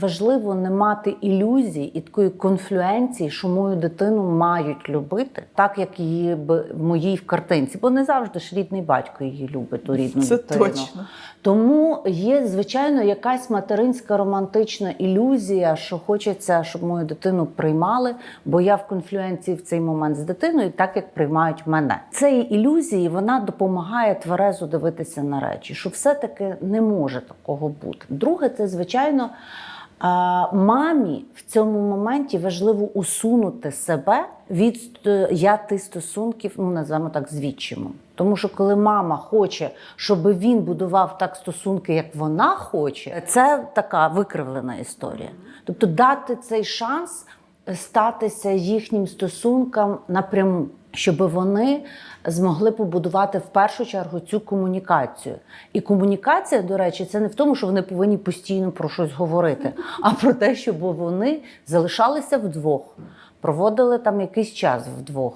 важливо не мати ілюзій і такої конфлюенції, що мою дитину мають любити, так як її б в моїй в картинці, бо не завжди ж рідний батько її любить, ту рідну Це дитину. точно. Тому є, звичайно, якась материнська романтична ілюзія, що хочеться, щоб мою дитину приймали, бо я в конфлюенції в цей момент з дитиною, так як приймають мене. Цієї ілюзії вона допомагає тверезо дивитися на речі, що все-таки не може такого бути. Друге, це звичайно. Мамі в цьому моменті важливо усунути себе від е, я ти стосунків, ну називаємо так, з відчимом. Тому що коли мама хоче, щоб він будував так стосунки, як вона хоче, це така викривлена історія. Тобто дати цей шанс статися їхнім стосункам напряму, щоб вони змогли побудувати в першу чергу цю комунікацію. І комунікація, до речі, це не в тому, що вони повинні постійно про щось говорити, а про те, щоб вони залишалися вдвох, проводили там якийсь час вдвох.